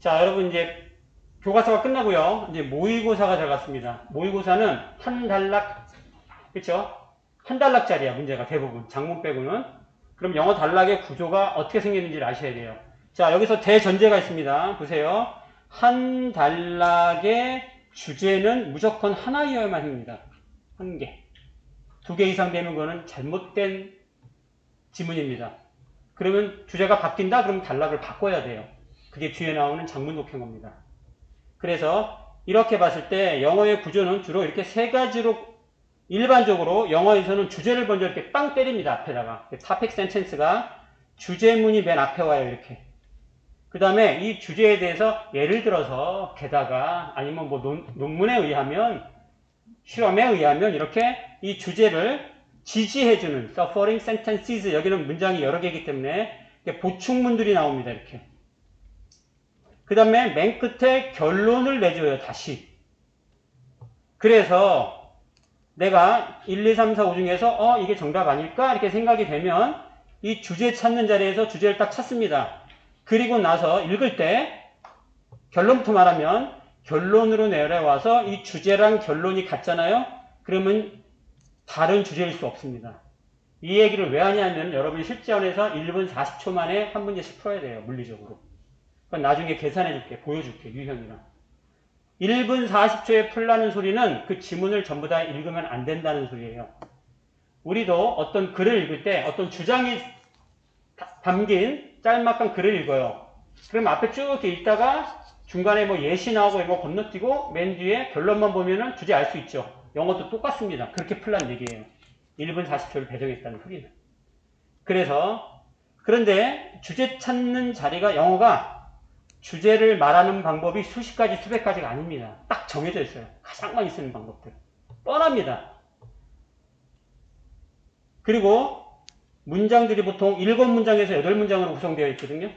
자, 여러분 이제 교과서가 끝나고요. 이제 모의고사가 들어갔습니다. 모의고사는 한 단락, 그쵸? 한 단락짜리야, 문제가 대부분. 장문 빼고는. 그럼 영어 단락의 구조가 어떻게 생겼는지를 아셔야 돼요. 자, 여기서 대전제가 있습니다. 보세요. 한 단락의 주제는 무조건 하나여야만 합니다. 한 개. 두 개 이상 되는 거는 잘못된 지문입니다. 그러면 주제가 바뀐다? 그러면 단락을 바꿔야 돼요. 그게 뒤에 나오는 장문 독해입니다. 그래서 이렇게 봤을 때 영어의 구조는 주로 이렇게 세 가지로 일반적으로 영어에서는 주제를 먼저 이렇게 빵 때립니다. 앞에다가. topic sentence가 주제문이 맨 앞에 와요. 이렇게. 그 다음에 이 주제에 대해서 예를 들어서 게다가 아니면 뭐 논, 논문에 의하면 실험에 의하면 이렇게 이 주제를 지지해주는 supporting sentences 여기는 문장이 여러 개이기 때문에 보충문들이 나옵니다. 이렇게. 그 다음에 맨 끝에 결론을 내줘요. 다시. 그래서 내가 1, 2, 3, 4, 5 중에서 어 이게 정답 아닐까 이렇게 생각이 되면 이 주제 찾는 자리에서 주제를 딱 찾습니다. 그리고 나서 읽을 때 결론부터 말하면 결론으로 내려와서 이 주제랑 결론이 같잖아요. 그러면 다른 주제일 수 없습니다. 이 얘기를 왜 하냐면 여러분이 실전에서 1분 40초 만에 한 문제씩 풀어야 돼요. 물리적으로. 나중에 계산해 줄게. 보여줄게. 유형이랑. 1분 40초에 풀라는 소리는 그 지문을 전부 다 읽으면 안 된다는 소리예요. 우리도 어떤 글을 읽을 때 어떤 주장이 담긴 짤막한 글을 읽어요. 그럼 앞에 쭉 이렇게 읽다가 중간에 뭐 예시 나오고 이거 건너뛰고 맨 뒤에 결론만 보면은 주제 알 수 있죠. 영어도 똑같습니다. 그렇게 풀란 얘기예요. 1분 40초를 배정했다는 소리는. 그래서 그런데 주제 찾는 자리가 영어가 주제를 말하는 방법이 수십 가지, 수백 가지가 아닙니다. 딱 정해져 있어요. 가장 많이 쓰는 방법들. 뻔합니다. 그리고 문장들이 보통 7문장에서 8문장으로 구성되어 있거든요.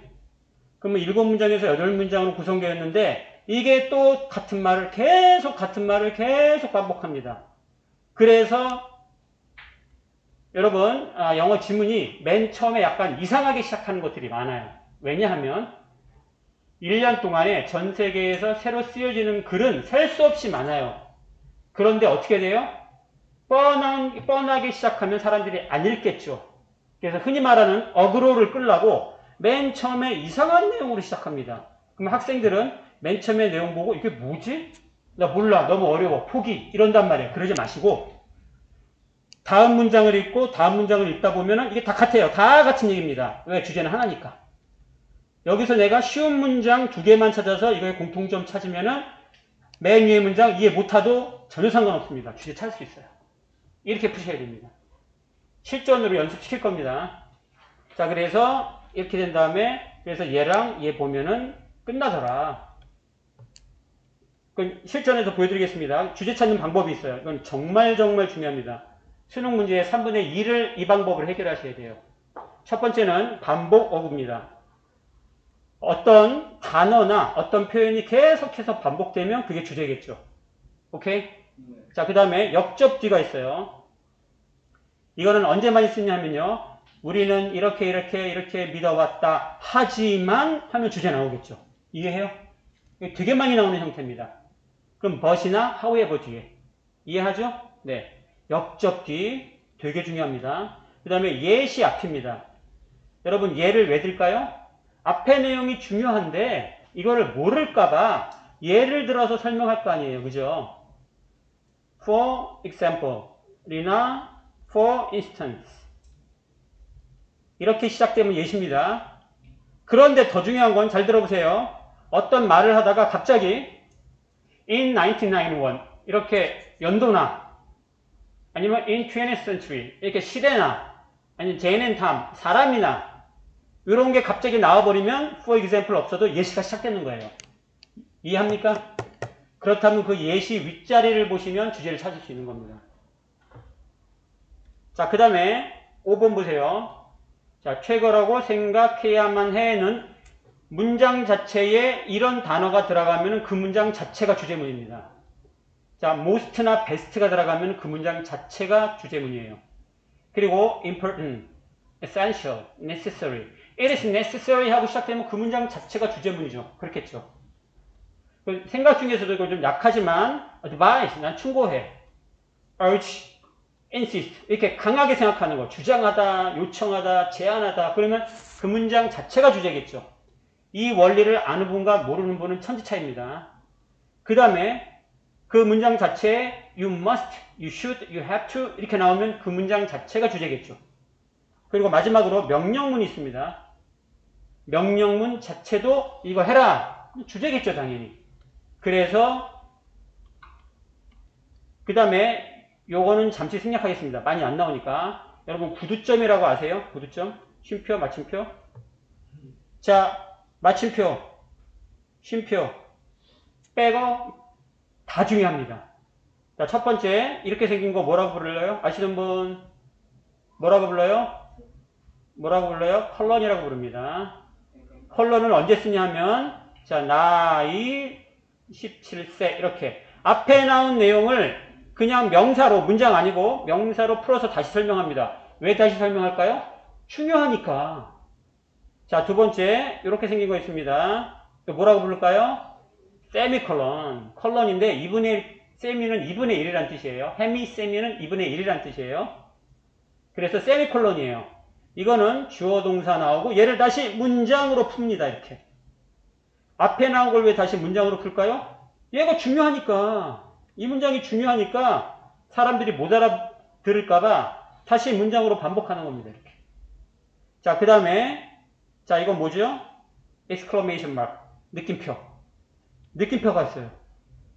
그러면 7문장에서 8문장으로 구성되어 있는데 이게 또 같은 말을 계속 같은 말을 계속 반복합니다. 그래서 여러분 아, 영어 지문이 맨 처음에 약간 이상하게 시작하는 것들이 많아요. 왜냐하면 1년 동안에 전 세계에서 새로 쓰여지는 글은 셀 수 없이 많아요. 그런데 어떻게 돼요? 뻔한, 뻔하게 시작하면 사람들이 안 읽겠죠. 그래서 흔히 말하는 어그로를 끌라고 맨 처음에 이상한 내용으로 시작합니다. 그럼 학생들은 맨 처음에 내용 보고 이게 뭐지? 나 몰라. 너무 어려워. 포기. 이런단 말이에요. 그러지 마시고 다음 문장을 읽고 다음 문장을 읽다 보면은 이게 다 같아요. 다 같은 얘기입니다. 왜? 주제는 하나니까. 여기서 내가 쉬운 문장 두 개만 찾아서 이거의 공통점 찾으면은 맨 위의 문장 이해 못하도 전혀 상관없습니다. 주제 찾을 수 있어요. 이렇게 푸셔야 됩니다. 실전으로 연습시킬 겁니다. 자, 그래서 이렇게 된 다음에 그래서 얘랑 얘 보면은 끝나더라. 그 실전에서 보여드리겠습니다. 주제 찾는 방법이 있어요. 이건 정말 정말 중요합니다. 수능 문제의 3분의 2를 이 방법을 해결하셔야 돼요. 첫 번째는 반복 어구입니다. 어떤 단어나 어떤 표현이 계속해서 반복되면 그게 주제겠죠. 오케이? 자, 그 다음에 역접 뒤가 있어요. 이거는 언제 많이 쓰냐면요. 우리는 이렇게 이렇게 이렇게 믿어왔다. 하지만 하면 주제 나오겠죠. 이해해요? 되게 많이 나오는 형태입니다. 그럼 but이나 however 뒤에. 이해하죠? 네. 역접 뒤 되게 중요합니다. 그 다음에 예시 앞입니다. 여러분 예를 왜 들까요? 앞에 내용이 중요한데 이거를 모를까봐 예를 들어서 설명할 거 아니에요. 그죠? For example이나 for instance 이렇게 시작되면 예시입니다. 그런데 더 중요한 건 잘 들어보세요. 어떤 말을 하다가 갑자기 in 1991 이렇게 연도나 아니면 in 20th century 이렇게 시대나 아니면 and Tom 사람이나 이런 게 갑자기 나와버리면 for example 없어도 예시가 시작되는 거예요. 이해합니까? 그렇다면 그 예시 윗자리를 보시면 주제를 찾을 수 있는 겁니다. 자, 그 다음에 5번 보세요. 자, 최고라고 생각해야만 해는 문장 자체에 이런 단어가 들어가면 그 문장 자체가 주제문입니다. 자, most나 best가 들어가면 그 문장 자체가 주제문이에요. 그리고 important, essential, necessary it is necessary 하고 시작되면 그 문장 자체가 주제문이죠. 그렇겠죠. 그 생각 중에서도 좀 약하지만 advise 난 충고해 urge insist 이렇게 강하게 생각하는 거 주장하다 요청하다 제안하다 그러면 그 문장 자체가 주제겠죠. 이 원리를 아는 분과 모르는 분은 천지 차이입니다. 그 다음에 그 문장 자체에 you must, you should, you have to 이렇게 나오면 그 문장 자체가 주제겠죠. 그리고 마지막으로 명령문이 있습니다. 명령문 자체도 이거 해라. 주제겠죠, 당연히. 그래서 그 다음에 요거는 잠시 생략하겠습니다. 많이 안 나오니까. 여러분 구두점이라고 아세요? 구두점? 쉼표, 마침표? 자, 마침표, 쉼표, 빼고 다 중요합니다. 자, 첫 번째 이렇게 생긴 거 뭐라고 불러요? 아시는 분 뭐라고 불러요? 뭐라고 불러요? 컬런이라고 부릅니다. 컬런을 언제 쓰냐 하면 자, 나이 17세 이렇게 앞에 나온 내용을 그냥 명사로 문장 아니고 명사로 풀어서 다시 설명합니다. 왜 다시 설명할까요? 중요하니까. 자, 두 번째 이렇게 생긴 거 있습니다. 뭐라고 부를까요? 세미컬런. 컬런인데 2분의 1, 세미는 2분의 1이란 뜻이에요. 헤미 세미는 2분의 1이란 뜻이에요. 그래서 세미컬런이에요. 이거는 주어 동사 나오고 얘를 다시 문장으로 풉니다. 이렇게. 앞에 나온 걸 왜 다시 문장으로 풀까요? 얘가 중요하니까. 이 문장이 중요하니까 사람들이 못 알아들을까봐 다시 문장으로 반복하는 겁니다. 이렇게. 자, 그 다음에 자, 이건 뭐죠? exclamation mark. 느낌표. 느낌표가 있어요.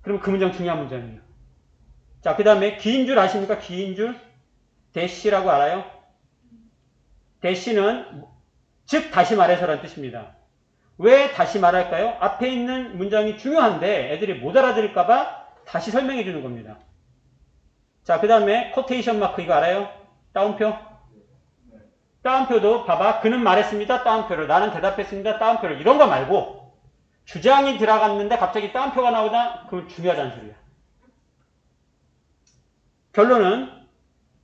그럼 그 문장 중요한 문장이에요. 자, 그 다음에 긴 줄 아십니까? 긴 줄? 대시라고 알아요? 대시는 즉 다시 말해서라는 뜻입니다. 왜 다시 말할까요? 앞에 있는 문장이 중요한데 애들이 못 알아들을까봐 다시 설명해 주는 겁니다. 자, 그 다음에 코테이션 마크 이거 알아요? 따옴표? 따옴표도 봐봐. 그는 말했습니다. 따옴표를. 나는 대답했습니다. 따옴표를. 이런 거 말고 주장이 들어갔는데 갑자기 따옴표가 나오다? 그건 중요하다는 소리야. 결론은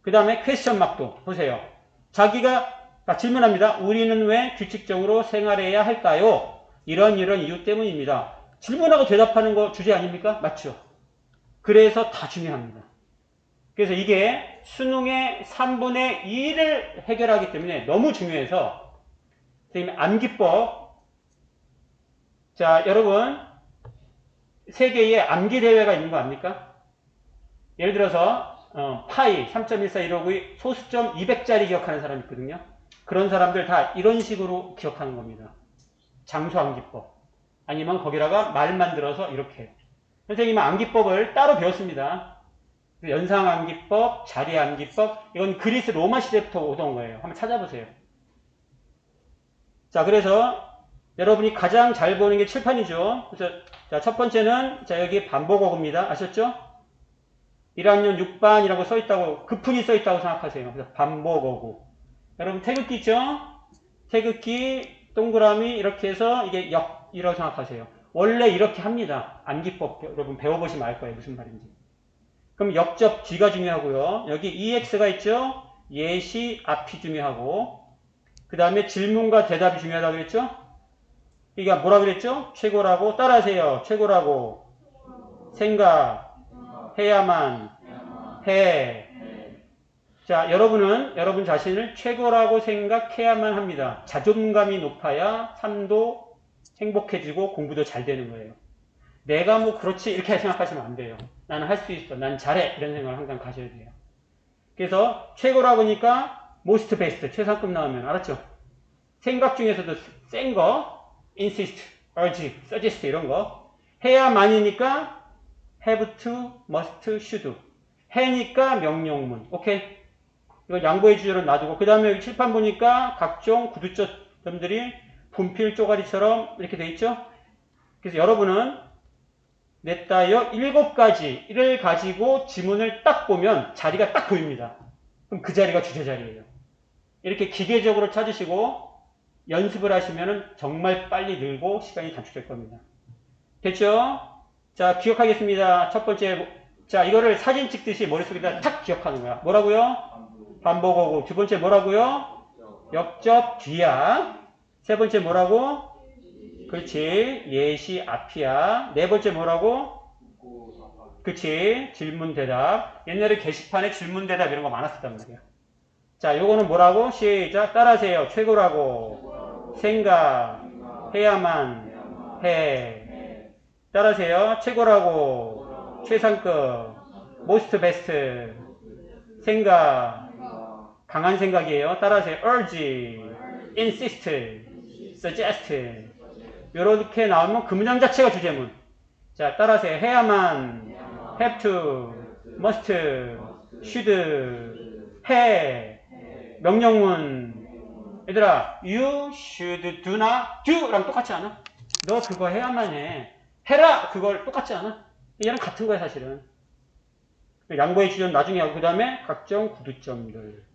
그 다음에 퀘스천 막도 보세요. 자기가 질문합니다. 우리는 왜 규칙적으로 생활해야 할까요? 이런 이런 이유 때문입니다. 질문하고 대답하는 거 주제 아닙니까? 맞죠? 그래서 다 중요합니다. 그래서 이게 수능의 3분의 2를 해결하기 때문에 너무 중요해서 선생님 암기법 자 여러분 세계에 암기 대회가 있는 거 압니까? 예를 들어서 어, 파이 3.1415의 소수점 200짜리 기억하는 사람 있거든요. 그런 사람들 다 이런 식으로 기억하는 겁니다. 장수 암기법 아니면 거기다가 말 만들어서 이렇게 선생님은 암기법을 따로 배웠습니다. 연상 암기법, 자리 암기법, 이건 그리스 로마 시대부터 오던 거예요. 한번 찾아보세요. 자, 그래서 여러분이 가장 잘 보는 게 칠판이죠. 그래서 자, 첫 번째는 자, 여기 반복어구입니다. 아셨죠? 1학년 6반이라고 써 있다고, 급훈이 써 있다고 생각하세요. 그래서 반복어구. 여러분 태극기 있죠? 태극기, 동그라미 이렇게 해서 이게 역이라고 생각하세요. 원래 이렇게 합니다. 암기법 여러분 배워보시면 알 거예요. 무슨 말인지. 그럼 역접 뒤가 중요하고요. 여기 EX가 있죠? 예시 앞이 중요하고 그 다음에 질문과 대답이 중요하다고 그랬죠? 이게 뭐라 그랬죠? 최고라고 따라하세요. 최고라고 생각 해야만 해. 자, 여러분은 여러분 자신을 최고라고 생각해야만 합니다. 자존감이 높아야 삶도 행복해지고 공부도 잘 되는 거예요. 내가 뭐 그렇지 이렇게 생각하시면 안 돼요. 나는 할 수 있어. 난 잘해. 이런 생각을 항상 가셔야 돼요. 그래서 최고라고 하니까 most best 최상급 나오면 알았죠? 생각 중에서도 센 거, insist, urge, suggest 이런 거 해야만이니까 have to, must, should 해니까 명령문. 오케이? 이거 양보해 주제로 놔두고 그 다음에 칠판 보니까 각종 구두점들이 분필 쪼가리처럼 이렇게 돼 있죠? 그래서 여러분은 냈다여 일곱 가지 를 가지고 지문을 딱 보면 자리가 딱 보입니다. 그럼 그 자리가 주제 자리예요. 이렇게 기계적으로 찾으시고 연습을 하시면 정말 빨리 늘고 시간이 단축될 겁니다. 됐죠? 자, 기억하겠습니다. 첫 번째, 자, 이거를 사진 찍듯이 머릿속에다 탁 기억하는 거야. 뭐라고요? 반복하고. 두 번째 뭐라고요? 역접 뒤야. 세 번째 뭐라고? 그렇지. 예시 앞이야. 네 번째 뭐라고? 그치. 질문 대답. 옛날에 게시판에 질문 대답 이런 거 많았었단 말이야. 자, 요거는 뭐라고? 시작. 따라하세요. 최고라고. 생각. 해야만. 해. 따라하세요. 최고라고. 최상급. most best. 생각. 강한 생각이에요. 따라하세요. urge. insist. suggest. 요렇게 나오면 그 문장 자체가 주제문. 자, 따라하세요. 해야만. have to. must. should. 해. 명령문. 얘들아, you should do not do 랑 똑같지 않아? 너 그거 해야만 해. 해라! 그걸 똑같지 않아? 얘랑 같은 거야, 사실은. 양보해 주전 나중에 하고, 그 다음에 각종 구두점들.